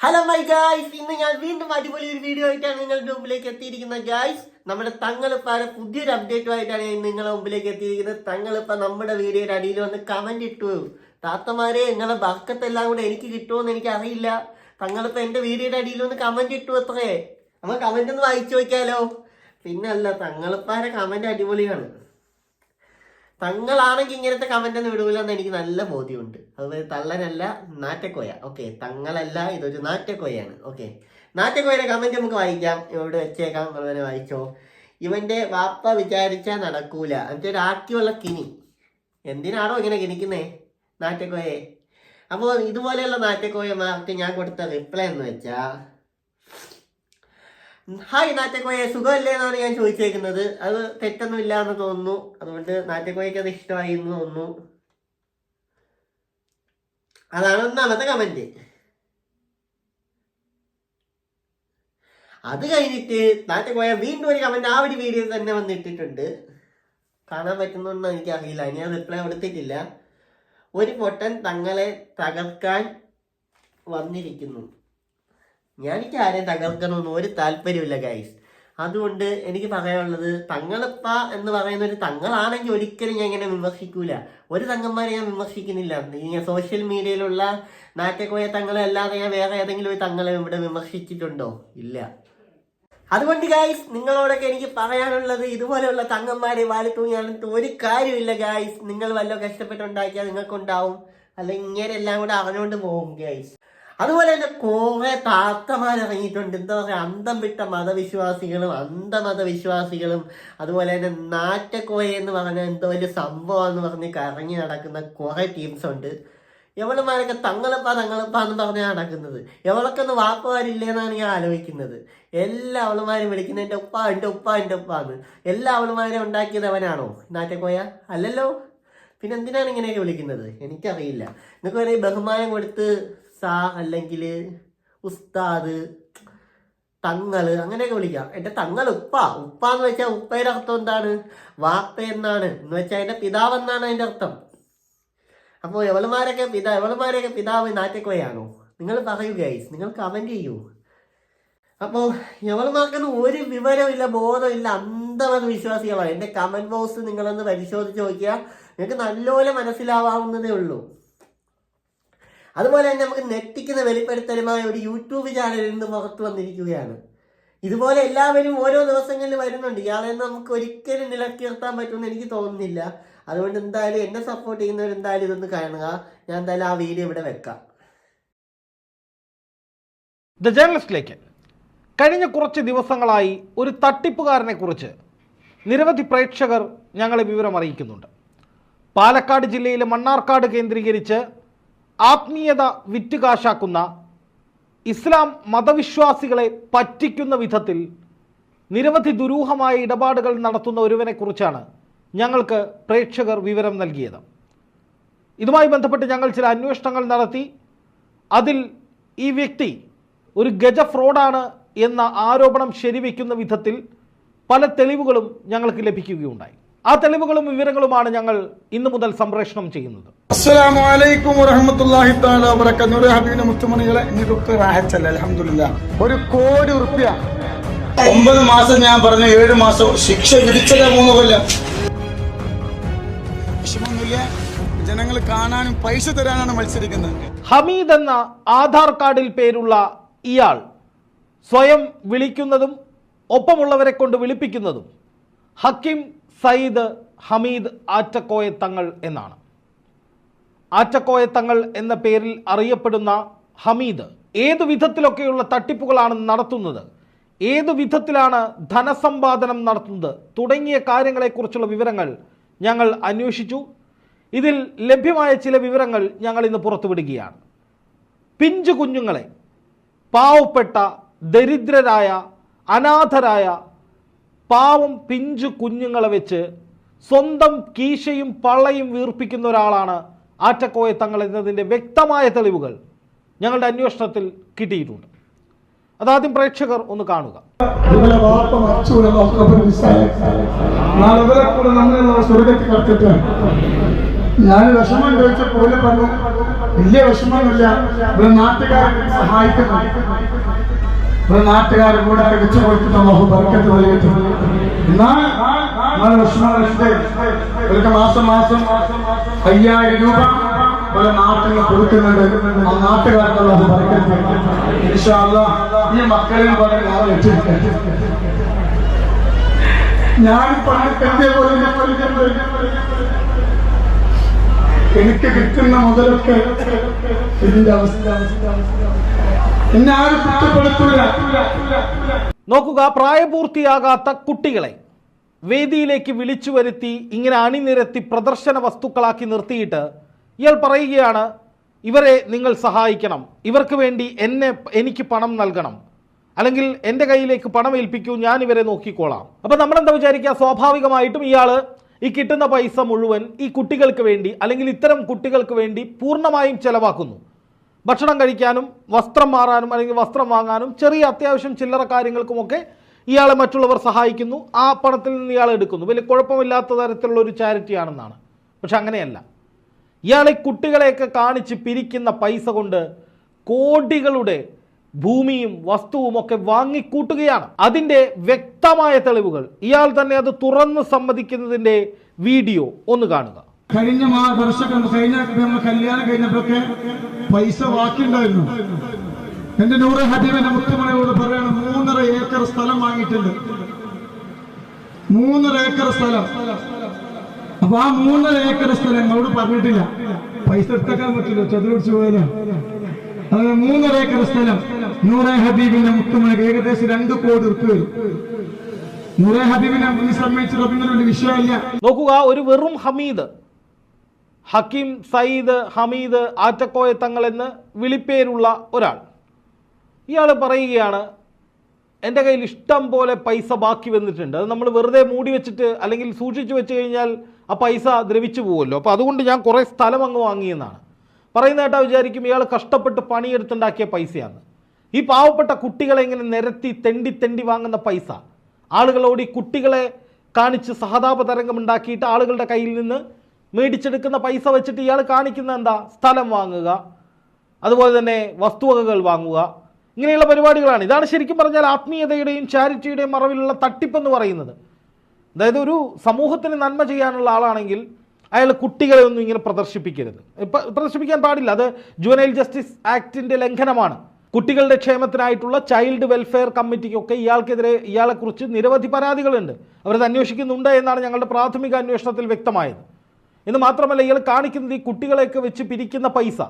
Hello my guys ഇന്ന് ഞാൻ വീണ്ടും അടിപൊളി ഒരു വീഡിയോ ആയിട്ടാണ് നിങ്ങളുടെ മുമ്പിലേക്ക് എത്തിയിരിക്കുന്നത് ഗായ്സ് നമ്മുടെ തങ്ങളിപ്പാടെ പുതിയൊരു അപ്ഡേറ്റുമായിട്ടാണ് ഞാൻ നിങ്ങളുടെ മുമ്പിലേക്ക് എത്തിയിരിക്കുന്നത്. തങ്ങളിപ്പ നമ്മുടെ വീഡിയോയുടെ അടിയിൽ വന്ന് കമന്റ് ഇട്ടു. താത്തമാരെ നിങ്ങളെ ബർക്കത്തെല്ലാം കൂടെ എനിക്ക് കിട്ടുമോന്ന് എനിക്ക് അറിയില്ല. തങ്ങളിപ്പ എന്റെ വീഡിയോയുടെ അടിയിൽ വന്ന് കമന്റ് ഇട്ടു അത്രേ. നമ്മൾ കമന്റ് ഒന്ന് വായിച്ചു നോക്കിയാലോ? പിന്നല്ല തങ്ങളിപ്പാരെ കമന്റ് അടിപൊളിയാണ്. തങ്ങളാണെങ്കിൽ ഇങ്ങനത്തെ കമന്റ് ഒന്നും വിടൂല എന്ന് എനിക്ക് നല്ല ബോധ്യമുണ്ട്. അതുപോലെ തള്ളനല്ല നാറ്റക്കോയ. ഓക്കെ തങ്ങളല്ല ഇതൊരു നാറ്റക്കോയാണ്. ഓക്കെ നാറ്റക്കോയുടെ കമന്റ് നമുക്ക് വായിക്കാം. ഇവിടെ വെച്ചേക്കാം അതുപോലെ വായിച്ചോ. ഇവന്റെ വാപ്പ വിചാരിച്ചാൽ നടക്കൂല. എന്നിട്ട് ആക്കിയുള്ള കിനി എന്തിനാണോ ഇങ്ങനെ കിനിക്കുന്നേ നാറ്റക്കോയെ? അപ്പോൾ ഇതുപോലെയുള്ള നാറ്റക്കോയമാർക്ക് ഞാൻ കൊടുത്ത റിപ്ലൈ എന്ന് വെച്ചാ ഹായ് നാറ്റക്കോയെ. സുഖമല്ലേ എന്നാണ് ഞാൻ ചോദിച്ചേക്കുന്നത്. അത് തെറ്റൊന്നും ഇല്ല എന്ന് തോന്നുന്നു. അതുകൊണ്ട് നാറ്റക്കോയ്ക്ക് അത് ഇഷ്ടമായി എന്ന് തോന്നുന്നു. അതാണ് ഒന്നാമത്തെ കമന്റ്. അത് കഴിഞ്ഞിട്ട് നാറ്റക്കോയ വീണ്ടും ഒരു കമന്റ് ആ ഒരു വീഡിയോ തന്നെ വന്നിട്ടിട്ടുണ്ട്. കാണാൻ പറ്റുന്നൊന്നും എനിക്കറിയില്ല. ഇനി ഞാൻ റിപ്ലൈ കൊടുത്തിട്ടില്ല. ഒരു പൊട്ടൻ തങ്ങളെ തകർക്കാൻ വന്നിരിക്കുന്നു. ഞാൻ എനിക്ക് ആരെയും തകർക്കണമെന്ന് ഒരു താല്പര്യമില്ല ഗൈസ് അതുകൊണ്ട് എനിക്ക് പറയാനുള്ളത് തങ്ങളിപ്പ എന്ന് പറയുന്ന ഒരു തങ്ങളാണെങ്കിൽ ഒരിക്കലും ഞാൻ ഇങ്ങനെ വിമർശിക്കൂല. ഒരു തങ്ങന്മാരെ ഞാൻ വിമർശിക്കുന്നില്ല. ഞാൻ സോഷ്യൽ മീഡിയയിലുള്ള നാറ്റക്കോയ തങ്ങളെ അല്ലാതെ ഞാൻ വേറെ ഏതെങ്കിലും ഒരു തങ്ങളെ ഇവിടെ വിമർശിച്ചിട്ടുണ്ടോ? ഇല്ല. അതുകൊണ്ട് ഗായ്സ് നിങ്ങളോടൊക്കെ എനിക്ക് പറയാനുള്ളത് ഇതുപോലെയുള്ള തങ്ങന്മാരെ വാലിത്തൂങ്ങിയാണെന്ന് ഒരു കാര്യമില്ല ഗായ്സ് നിങ്ങൾ വല്ല കഷ്ടപ്പെട്ടുണ്ടാക്കിയാൽ നിങ്ങൾക്കുണ്ടാവും. അല്ലെങ്കിൽ ഇങ്ങനെ എല്ലാം കൂടെ അറിഞ്ഞുകൊണ്ട് പോകും ഗായ്സ് അതുപോലെ തന്നെ കുറെ താത്തമാർ ഇറങ്ങിയിട്ടുണ്ട് എന്താ പറയുക അന്തം വിട്ട മതവിശ്വാസികളും അന്ധമതവിശ്വാസികളും അതുപോലെ തന്നെ നാറ്റക്കോയ എന്ന് പറഞ്ഞ എന്തോ വലിയ സംഭവം എന്ന് പറഞ്ഞ് കറങ്ങി നടക്കുന്ന കുറെ ടീംസ് ഉണ്ട്. എവളുമാരൊക്കെ തങ്ങളപ്പാ തങ്ങളപ്പാ എന്ന് പറഞ്ഞാൽ നടക്കുന്നത്. എവളൊക്കെ ഒന്ന് വാപ്പമാരില്ലേന്നാണ് ഞാൻ ആലോചിക്കുന്നത്. എല്ലാ അവളുമാരും വിളിക്കുന്നത് എന്റെ ഉപ്പ എന്റെ ഉപ്പ എന്റെ ഉപ്പ എന്ന് എല്ലാ അവളുമാരും ഉണ്ടാക്കിയത് അവനാണോ? നാറ്റക്കോയ? അല്ലല്ലോ. പിന്നെ എന്തിനാണ് ഇങ്ങനെയൊക്കെ വിളിക്കുന്നത്? എനിക്കറിയില്ല. നിങ്ങൾക്ക് വേണമെങ്കിൽ ബഹുമാനം കൊടുത്ത് സാ അല്ലെങ്കിൽ ഉസ്താദ് തങ്ങൾ അങ്ങനെയൊക്കെ വിളിക്കാം. എന്റെ തങ്ങൾ ഉപ്പ. ഉപ്പ എന്ന് വെച്ചാൽ ഉപ്പയുടെ അർത്ഥം എന്താണ്? വാപ്പ എന്നാണ്. എന്ന് വെച്ചാൽ എന്റെ പിതാവ് എന്നാണ് അതിന്റെ അർത്ഥം. അപ്പോൾ എവളുമാരൊക്കെ പിതാ എവളുമാരൊക്കെ പിതാവ് നാറ്റക്കോയാണോ നിങ്ങൾ പറയൂ ഗൈസ് നിങ്ങൾ കമന്റ് ചെയ്യൂ. അപ്പോൾ എവളുമാർക്കൊന്നും ഒരു വിവരമില്ല ബോധമില്ല അന്ധമെന്ന് വിശ്വാസികളാണ്. എന്റെ കമന്റ് ബോക്സ് നിങ്ങളൊന്ന് പരിശോധിച്ച് നോക്കിയാൽ നിങ്ങൾക്ക് നല്ലപോലെ മനസ്സിലാവാവുന്നതേ ഉള്ളൂ. അതുപോലെ തന്നെ നമുക്ക് നെറ്റിക്കുന്ന വെളിപ്പെടുത്തലുമായ ഒരു യൂട്യൂബ് ചാനലിൽ നിന്ന് പുറത്തു വന്നിരിക്കുകയാണ്. ഇതുപോലെ എല്ലാവരും ഓരോ ദിവസങ്ങളിൽ വരുന്നുണ്ട്. ഇയാളെ നമുക്ക് ഒരിക്കലും നിലക്കി നിർത്താൻ പറ്റുമെന്ന് എനിക്ക് തോന്നുന്നില്ല. അതുകൊണ്ട് എന്തായാലും എന്നെ സപ്പോർട്ട് ചെയ്യുന്നവർ എന്തായാലും ഇതൊന്ന് കാണുക. ഞാൻ എന്തായാലും ആ വീഡിയോ ഇവിടെ വെക്കാം. ദ ജേർണലിസ്റ്റിലേക്ക് കഴിഞ്ഞ കുറച്ച് ദിവസങ്ങളായി ഒരു തട്ടിപ്പുകാരനെ കുറിച്ച് നിരവധി പ്രേക്ഷകർ ഞങ്ങളെ വിവരം അറിയിക്കുന്നുണ്ട്. പാലക്കാട് ജില്ലയിലെ മണ്ണാർക്കാട് കേന്ദ്രീകരിച്ച് ആത്മീയത വിറ്റുകാശാക്കുന്ന ഇസ്ലാം മതവിശ്വാസികളെ പറ്റിക്കുന്ന വിധത്തിൽ നിരവധി ദുരൂഹമായ ഇടപാടുകൾ നടത്തുന്ന ഒരുവനെക്കുറിച്ചാണ് ഞങ്ങൾക്ക് പ്രേക്ഷകർ വിവരം നൽകിയത്. ഇതുമായി ബന്ധപ്പെട്ട് ഞങ്ങൾ ചില അന്വേഷണങ്ങൾ നടത്തി. അതിൽ ഈ വ്യക്തി ഒരു ഗജ ഫ്രോഡാണ് എന്ന ആരോപണം ശരിവയ്ക്കുന്ന വിധത്തിൽ പല തെളിവുകളും ഞങ്ങൾക്ക് ലഭിക്കുകയുണ്ടായി. ആ തെളിവുകളും വിവരങ്ങളുമാണ് ഞങ്ങൾ ഇന്നു മുതൽ സംപ്രേഷണം ചെയ്യുന്നത്. അസ്സലാമു അലൈക്കും വറഹ്മത്തുള്ളാഹി തആല വബറകാതുഹു. നൂറ് ഹബീബിന്റെ മുത്തുമണികളെ റാഹത്തല്ല അൽഹംദുലില്ലാ. ഒരു കോടി റുപ്യ ഒമ്പത് മാസം ഞാൻ പറഞ്ഞ ഏഴ് മാസം ശിക്ഷ വിധിച്ചത് മൂന്ന് കൊല്ലം. വിഷമൊന്നുമില്ല ജനങ്ങൾ കാണാനും പൈസ തരാനാണ് മത്സരിക്കുന്നത്. ഹമീദ് എന്ന ആധാർ കാർഡിൽ പേരുള്ള ഇയാൾ സ്വയം വിളിക്കുന്നതും ഒപ്പമുള്ളവരെ കൊണ്ട് വിളിപ്പിക്കുന്നതും ഹക്കിം സയ്യിദ് ഹമീദ് ആറ്റക്കോയ തങ്ങൾ എന്നാണ്. ആറ്റക്കോയ തങ്ങൾ എന്ന പേരിൽ അറിയപ്പെടുന്ന ഹമീദ് ഏതു വിധത്തിലൊക്കെയുള്ള തട്ടിപ്പുകളാണ് നടത്തുന്നത് ഏതു വിധത്തിലാണ് ധനസമ്പാദനം നടത്തുന്നത് തുടങ്ങിയ കാര്യങ്ങളെക്കുറിച്ചുള്ള വിവരങ്ങൾ ഞങ്ങൾ അന്വേഷിച്ചു. ഇതിൽ ലഭ്യമായ ചില വിവരങ്ങൾ ഞങ്ങൾ ഇന്ന് പുറത്തുവിടുകയാണ്. പിഞ്ചു കുഞ്ഞുങ്ങളെ പാവപ്പെട്ട ദരിദ്രരായ അനാഥരായ പാവം പിഞ്ചു കുഞ്ഞുങ്ങളെ വെച്ച് സ്വന്തം കീശയും പള്ളയും വീർപ്പിക്കുന്ന ഒരാളാണ് ആറ്റക്കോയ തങ്ങൾ എന്നതിന്റെ വ്യക്തമായ തെളിവുകൾ ഞങ്ങളുടെ അന്വേഷണത്തിൽ കിട്ടിയിട്ടുണ്ട്. അതാദ്യം പ്രേക്ഷകർ ഒന്ന് കാണുക. ഞാൻ വിഷമം ചോദിച്ചപ്പോൾ പറഞ്ഞു വലിയ വിഷമമൊന്നുമില്ല. നാട്ടുകാരെ സഹായിക്കുന്നു. ഒരു നാട്ടുകാരെ കൂടെ വെച്ച് കൊടുക്കുന്ന ബഹു ബർക്കത്ത് വിഷമമുണ്ട് ഒരു മാസം മാസം അയ്യായിരം രൂപ പല നാട്ടിൽ കൊടുക്കുന്നുണ്ട്. ആ നാട്ടുകാർക്ക് ബഹു ബർക്കത്ത്. ഈ മക്കളെയും പോലെ ഞാൻ ഞാൻ എനിക്ക് കിട്ടുന്ന മുതലൊക്കെ ഇതിന്റെ അവസ്ഥ. നോക്കുക പ്രായപൂർത്തിയാകാത്ത കുട്ടികളെ വേദിയിലേക്ക് വിളിച്ചു വരുത്തി ഇങ്ങനെ അണിനിരത്തി പ്രദർശന വസ്തുക്കളാക്കി നിർത്തിയിട്ട് ഇയാൾ പറയുകയാണ് ഇവരെ നിങ്ങൾ സഹായിക്കണം. ഇവർക്ക് വേണ്ടി എന്നെ എനിക്ക് പണം നൽകണം. അല്ലെങ്കിൽ എന്റെ കയ്യിലേക്ക് പണം ഏൽപ്പിക്കൂ ഞാൻ ഇവരെ നോക്കിക്കോളാം. അപ്പം നമ്മളെന്താ വിചാരിക്കുക? സ്വാഭാവികമായിട്ടും ഇയാൾ ഈ കിട്ടുന്ന പൈസ മുഴുവൻ ഈ കുട്ടികൾക്ക് വേണ്ടി അല്ലെങ്കിൽ ഇത്തരം കുട്ടികൾക്ക് വേണ്ടി പൂർണമായും ചെലവാക്കുന്നു. ഭക്ഷണം കഴിക്കാനും വസ്ത്രം മാറാനും അല്ലെങ്കിൽ വസ്ത്രം വാങ്ങാനും ചെറിയ അത്യാവശ്യം ചില്ലറ കാര്യങ്ങൾക്കുമൊക്കെ ഇയാളെ മറ്റുള്ളവർ സഹായിക്കുന്നു. ആ പണത്തിൽ നിന്ന് ഇയാൾ എടുക്കുന്നു. വലിയ കുഴപ്പമില്ലാത്ത തരത്തിലുള്ള ഒരു ചാരിറ്റി ആണെന്നാണ്. പക്ഷെ അങ്ങനെയല്ല. ഇയാളെ കുട്ടികളെയൊക്കെ കാണിച്ച് പിരിക്കുന്ന പൈസ കൊണ്ട് കോടികളുടെ ഭൂമിയും വസ്തുവും ഒക്കെ വാങ്ങിക്കൂട്ടുകയാണ്. അതിന്റെ വ്യക്തമായ തെളിവുകൾ. ഇയാൾ തന്നെ അത് തുറന്ന് സമ്മതിക്കുന്നതിന്റെ വീഡിയോ ഒന്ന് കാണുക. കഴിഞ്ഞ മാ വർഷം കഴിഞ്ഞ കല്യാണം കഴിഞ്ഞപ്പോഴൊക്കെ പൈസ ബാക്കിയുണ്ടായിരുന്നു എന്റെ നൂറ് ഹബീബിന്റെ മുത്തുമണിയോട് പറയണം മൂന്നര ഏക്കർ സ്ഥലം വാങ്ങിയിട്ടുണ്ട്. മൂന്നര ഏക്കർ സ്ഥലം. അപ്പൊ ആ മൂന്നര ഏക്കർ സ്ഥലം ഞങ്ങളോട് പറഞ്ഞിട്ടില്ല. പൈസ എടുത്തേക്കാൻ പറ്റില്ല ചതുരടിച്ചു പോയാലോ അതായത് മൂന്നര ഏക്കർ സ്ഥലം. നൂറെ ഹബീബിന്റെ മുത്തുമണിക്ക് ഏകദേശം രണ്ട് കോടി ഉറുപ്പ് നൂറെ ഹബീബിനെ വലിയ വിഷയമില്ല. നോക്കുക ഒരു വെറും ഹമീദ് ഹക്കീം സയ്യിദ് ഹമീദ് ആറ്റക്കോയ തങ്ങൾ എന്ന് വിളിപ്പേരുള്ള ഒരാൾ. ഇയാൾ പറയുകയാണ് എന്റെ കയ്യിൽ ഇഷ്ടം പോലെ പൈസ ബാക്കി വന്നിട്ടുണ്ട്. അത് നമ്മൾ വെറുതെ മൂടി വെച്ചിട്ട് അല്ലെങ്കിൽ സൂക്ഷിച്ചു വെച്ച് കഴിഞ്ഞാൽ ആ പൈസ ദ്രവിച്ചു പോകുമല്ലോ. അപ്പോൾ അതുകൊണ്ട് ഞാൻ കുറേ സ്ഥലം അങ്ങ് വാങ്ങിയെന്നാണ് പറയുന്ന കേട്ടാ വിചാരിക്കും ഇയാൾ കഷ്ടപ്പെട്ട് പണിയെടുത്തുണ്ടാക്കിയ പൈസയാണ്. ഈ പാവപ്പെട്ട കുട്ടികളെ ഇങ്ങനെ നിരത്തി തെണ്ടി തെണ്ടി വാങ്ങുന്ന പൈസ. ആളുകളോട് ഈ കുട്ടികളെ കാണിച്ച് സഹതാപ തരംഗം ഉണ്ടാക്കിയിട്ട് ആളുകളുടെ കയ്യിൽ നിന്ന് മേടിച്ചെടുക്കുന്ന പൈസ വെച്ചിട്ട് ഇയാൾ കാണിക്കുന്ന എന്താ? സ്ഥലം വാങ്ങുക. അതുപോലെ തന്നെ വസ്തുവകകൾ വാങ്ങുക. ഇങ്ങനെയുള്ള പരിപാടികളാണ്. ഇതാണ് ശരിക്കും പറഞ്ഞാൽ ആത്മീയതയുടെയും ചാരിറ്റിയുടെയും മറവിലുള്ള തട്ടിപ്പെന്ന് പറയുന്നത്. അതായത് ഒരു സമൂഹത്തിന് നന്മ ചെയ്യാനുള്ള ആളാണെങ്കിൽ അയാൾ കുട്ടികളെ ഒന്നും ഇങ്ങനെ പ്രദർശിപ്പിക്കരുത്. പ്രദർശിപ്പിക്കാൻ പാടില്ല. അത് ജുവനൈൽ ജസ്റ്റിസ് ആക്ടിന്റെ ലംഘനമാണ്. കുട്ടികളുടെ ക്ഷേമത്തിനായിട്ടുള്ള ചൈൽഡ് വെൽഫെയർ കമ്മിറ്റിക്കൊക്കെ ഇയാൾക്കെതിരെ ഇയാളെക്കുറിച്ച് നിരവധി പരാതികളുണ്ട്. അവരത് അന്വേഷിക്കുന്നുണ്ട് എന്നാണ് ഞങ്ങളുടെ പ്രാഥമിക അന്വേഷണത്തിൽ വ്യക്തമായത്. എന്ന് മാത്രമല്ല ഇയാൾ കാണിക്കുന്നത് ഈ കുട്ടികളെയൊക്കെ വെച്ച് പിരിക്കുന്ന പൈസ.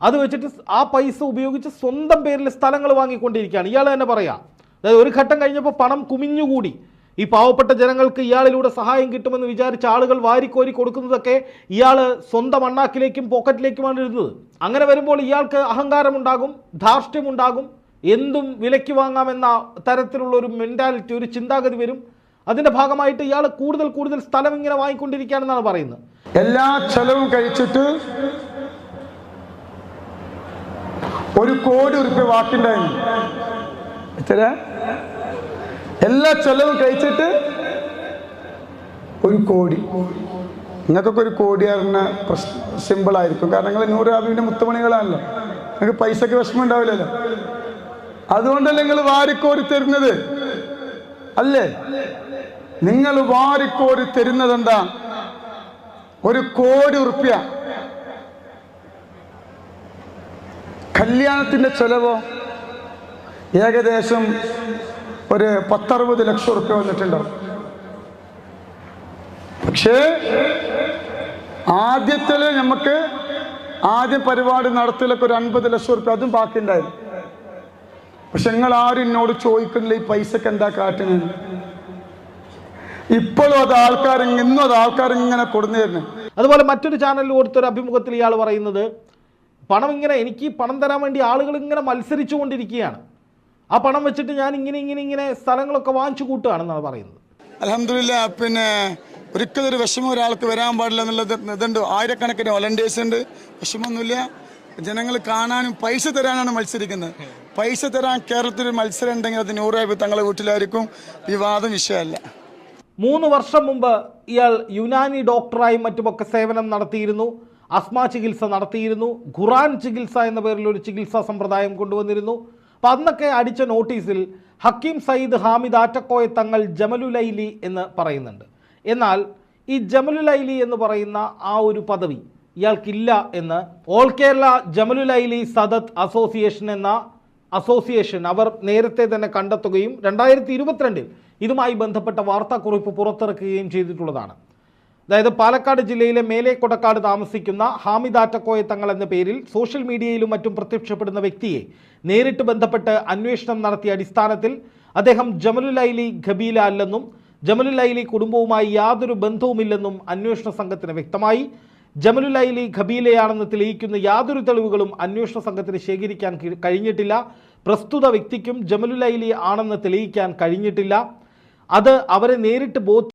അത് വെച്ചിട്ട് ആ പൈസ ഉപയോഗിച്ച് സ്വന്തം പേരിൽ സ്ഥലങ്ങൾ വാങ്ങിക്കൊണ്ടിരിക്കുകയാണ്. ഇയാൾ തന്നെ പറയാം അതായത് ഒരു ഘട്ടം കഴിഞ്ഞപ്പോൾ പണം കുമിഞ്ഞുകൂടി. ഈ പാവപ്പെട്ട ജനങ്ങൾക്ക് ഇയാളിലൂടെ സഹായം കിട്ടുമെന്ന് വിചാരിച്ച ആളുകൾ വാരിക്കോരി കൊടുക്കുന്നതൊക്കെ ഇയാൾ സ്വന്തം അണ്ണാക്കിലേക്കും പോക്കറ്റിലേക്കുമാണ് ഇരുന്നത് അങ്ങനെ വരുമ്പോൾ ഇയാൾക്ക് അഹങ്കാരമുണ്ടാകും ധാർഷ്ട്യമുണ്ടാകും. എന്തും വിലയ്ക്ക് വാങ്ങാമെന്ന തരത്തിലുള്ള ഒരു മെന്റാലിറ്റി ഒരു ചിന്താഗതി വരും. അതിന്റെ ഭാഗമായിട്ട് ഇയാൾ കൂടുതൽ കൂടുതൽ സ്ഥലം ഇങ്ങനെ വാങ്ങിക്കൊണ്ടിരിക്കുകയാണെന്നാണ് പറയുന്നത്. എല്ലാ ചെലവും കഴിച്ചിട്ട് ഒരു കോടി ഉറുപ്പ്യ എത്ര എല്ലാ ചെലവും കഴിച്ചിട്ട് ഒരു കോടി. നിങ്ങൾക്കൊക്കെ ഒരു കോടി അറിഞ്ഞ സിമ്പിൾ ആയിരിക്കും. കാരണം നിങ്ങൾ നൂറ് ഹാബിന്റെ മുത്തുമണികളാണല്ലോ. നിങ്ങൾക്ക് പൈസക്ക് വിഷമം ഉണ്ടാവില്ലല്ലോ അതുകൊണ്ടല്ലേ നിങ്ങൾ വാരിക്കോരി തരുന്നത്? അല്ലേ? നിങ്ങൾ വാരിക്കോരി തരുന്നത് എന്താ ഒരു കോടി ഉറുപ്പ്യ. കല്യാണത്തിന്റെ ചെലവോ ഏകദേശം ഒരു പത്തറുപത് ലക്ഷം ഉറുപ്പ്യ വന്നിട്ടുണ്ടാവും പക്ഷേ ആദ്യത്തിൽ നമുക്ക് ആദ്യ പരിപാടി നടത്തിലൊക്കെ ഒരു അൻപത് ലക്ഷം ഉറുപ്പ്യ അതും ബാക്കിയുണ്ടായിരുന്നു. പക്ഷെ നിങ്ങൾ ആരും എന്നോട് ചോദിക്കുന്നില്ല ഈ പൈസക്ക് എന്താ കാട്ടുന്നത്? ഇപ്പോഴും അത് ആൾക്കാർ ഇന്നും അത് ആൾക്കാർ ഇങ്ങനെ കൊടുന്നു തരുന്നത് അതുപോലെ മറ്റൊരു ചാനലിൽ കൊടുത്തൊരു അഭിമുഖത്തിൽ ഇയാൾ പറയുന്നത് പണം ഇങ്ങനെ എനിക്ക് പണം തരാൻ വേണ്ടി ആളുകൾ ഇങ്ങനെ മത്സരിച്ചു കൊണ്ടിരിക്കുകയാണ്. ആ പണം വെച്ചിട്ട് ഞാൻ ഇങ്ങനെ ഇങ്ങനെ ഇങ്ങനെ സ്ഥലങ്ങളൊക്കെ വാങ്ങിച്ചു കൂട്ടുകയാണെന്നാണ് പറയുന്നത്. അലഹമില്ല പിന്നെ ഒരിക്കലും ഒരു വിഷമം ഒരാൾക്ക് വരാൻ പാടില്ല എന്നുള്ളത് ഇതുണ്ട്. ആയിരക്കണക്കിന് വോളണ്ടിയേഴ്സ് ഉണ്ട്. വിഷമമൊന്നുമില്ല. ജനങ്ങൾ കാണാനും പൈസ തരാനാണ് മത്സരിക്കുന്നത്. പൈസ തരാൻ കേരളത്തിൽ ഒരു മത്സരം ഉണ്ടെങ്കിൽ അത് നൂറ് രൂപ തങ്ങളെ വീട്ടിലായിരിക്കും. വിവാദം വിഷയമല്ല. മൂന്ന് വർഷം മുമ്പ് ഇയാൾ യുനാനി ഡോക്ടറായും മറ്റുമൊക്കെ സേവനം നടത്തിയിരുന്നു അസ്മ ചികിത്സ നടത്തിയിരുന്നു ഖുറാൻ ചികിത്സ എന്ന പേരിൽ ഒരു ചികിത്സാ സമ്പ്രദായം കൊണ്ടുവന്നിരുന്നു. അപ്പം അന്നൊക്കെ അടിച്ച നോട്ടീസിൽ ഹക്കീം സയ്യിദ് ഹാമിദ് ആറ്റക്കോയ തങ്ങൾ ജമലുലൈലി എന്ന് പറയുന്നുണ്ട്. എന്നാൽ ഈ ജമലുലൈലി എന്ന് പറയുന്ന ആ ഒരു പദവി ഇയാൾക്കില്ല എന്ന് ഓൾ കേരള ജമലുലൈലി സദത്ത് അസോസിയേഷൻ എന്ന അസോസിയേഷൻ അവർ നേരത്തെ തന്നെ കണ്ടെത്തുകയും രണ്ടായിരത്തി ഇരുപത്തിരണ്ടിൽ ഇതുമായി ബന്ധപ്പെട്ട വാർത്താക്കുറിപ്പ് പുറത്തിറക്കുകയും ചെയ്തിട്ടുള്ളതാണ്. അതായത് പാലക്കാട് ജില്ലയിലെ മേലെ കൊടക്കാട് താമസിക്കുന്ന ഹാമിദ് ആറ്റക്കോയ തങ്ങൾ എന്ന പേരിൽ സോഷ്യൽ മീഡിയയിലും മറ്റും പ്രത്യക്ഷപ്പെടുന്ന വ്യക്തിയെ നേരിട്ട് ബന്ധപ്പെട്ട് അന്വേഷണം നടത്തിയ അടിസ്ഥാനത്തിൽ അദ്ദേഹം ജമലുലൈലി ഖബീല അല്ലെന്നും ജമലുലൈലി കുടുംബവുമായി യാതൊരു ബന്ധവുമില്ലെന്നും അന്വേഷണ സംഘത്തിന് വ്യക്തമായി. ജമലുലൈലി ഖബീലയാണെന്ന് തെളിയിക്കുന്ന യാതൊരു തെളിവുകളും അന്വേഷണ സംഘത്തിന് ശേഖരിക്കാൻ കഴിഞ്ഞിട്ടില്ല. പ്രസ്തുത വ്യക്തിക്കും ജമലുലൈലി ആണെന്ന് തെളിയിക്കാൻ കഴിഞ്ഞിട്ടില്ല. അത് അവരെ നേരിട്ട് ബോധ്യ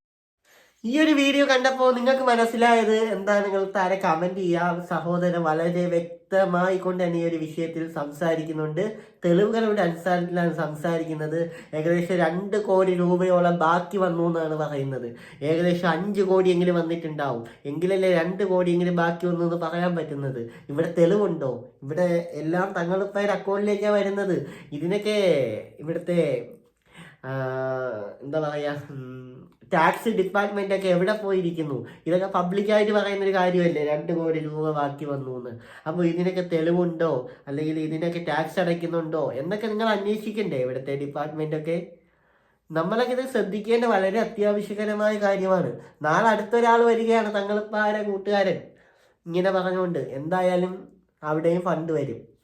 ഈ ഒരു വീഡിയോ കണ്ടപ്പോൾ നിങ്ങൾക്ക് മനസ്സിലായത് എന്താ? നിങ്ങൾ താരെ കമന്റ് ചെയ്യാം സഹോദരൻ വളരെ വ്യക്തമായി കൊണ്ട് തന്നെ ഈ ഒരു വിഷയത്തിൽ സംസാരിക്കുന്നുണ്ട്. തെളിവുകളുടെ അടിസ്ഥാനത്തിലാണ് സംസാരിക്കുന്നത്. ഏകദേശം രണ്ട് കോടി രൂപയോളം ബാക്കി വന്നു എന്നാണ് പറയുന്നത്. ഏകദേശം അഞ്ച് കോടിയെങ്കിലും വന്നിട്ടുണ്ടാവും. എങ്കിലല്ലേ രണ്ട് കോടിയെങ്കിലും ബാക്കി വന്നു എന്ന് പറയാൻ പറ്റുന്നത്. ഇവിടെ തെളിവുണ്ടോ? ഇവിടെ എല്ലാം തങ്ങളുടെ അക്കൗണ്ടിലേക്കാണ് വരുന്നത്. ഇതിനൊക്കെ ഇവിടുത്തെ എന്താ പറയാ ടാക്സ് ഡിപ്പാർട്ട്മെന്റ് ഒക്കെ എവിടെ പോയിരിക്കുന്നു? ഇതൊക്കെ പബ്ലിക്കായിട്ട് പറയുന്ന ഒരു കാര്യമല്ലേ? രണ്ട് കോടി രൂപ ബാക്കി വന്നു എന്ന് അപ്പോൾ ഇതിനൊക്കെ തെളിവുണ്ടോ? അല്ലെങ്കിൽ ഇതിനൊക്കെ ടാക്സ് അടയ്ക്കുന്നുണ്ടോ? എന്നൊക്കെ നിങ്ങൾ അന്വേഷിക്കണ്ടേ ഇവിടുത്തെ ഡിപ്പാർട്ട്മെന്റ് ഒക്കെ? നമ്മളൊക്കെ ഇത് ശ്രദ്ധിക്കേണ്ട വളരെ അത്യാവശ്യകരമായ കാര്യമാണ്. നാളെ അടുത്തൊരാൾ വരികയാണ് തങ്ങളിപ്പാര കൂട്ടുകാരൻ? ഇങ്ങനെ പറഞ്ഞുകൊണ്ട് എന്തായാലും അവിടെയും ഫണ്ട് വരും.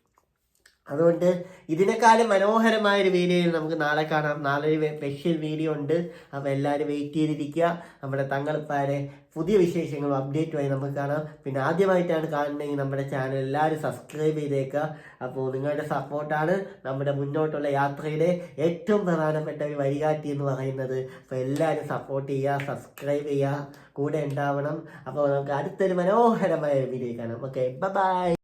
അതുകൊണ്ട് ഇതിനേക്കാളും മനോഹരമായ ഒരു വീഡിയോയിൽ നമുക്ക് നാളെ കാണാം. നാളെ ഒരു സ്പെഷ്യൽ വീഡിയോ ഉണ്ട്. അപ്പോൾ എല്ലാവരും വെയിറ്റ് ചെയ്തിരിക്കുക. നമ്മുടെ തങ്ങളിപ്പാരെ പുതിയ വിശേഷങ്ങളും അപ്ഡേറ്റുമായി നമുക്ക് കാണാം. പിന്നെ ആദ്യമായിട്ടാണ് കാണുന്നതെങ്കിൽ നമ്മുടെ ചാനൽ എല്ലാവരും സബ്സ്ക്രൈബ് ചെയ്തേക്കുക. അപ്പോൾ നിങ്ങളുടെ സപ്പോർട്ടാണ് നമ്മുടെ മുന്നോട്ടുള്ള യാത്രയിലെ ഏറ്റവും പ്രധാനപ്പെട്ട ഒരു വഴികാട്ടി എന്ന് പറയുന്നത്. അപ്പോൾ എല്ലാവരും സപ്പോർട്ട് ചെയ്യുക സബ്സ്ക്രൈബ് ചെയ്യുക. കൂടെ ഉണ്ടാവണം. അപ്പോൾ നമുക്ക് അടുത്തൊരു മനോഹരമായ ഒരു വീഡിയോ കാണാം. Okay bye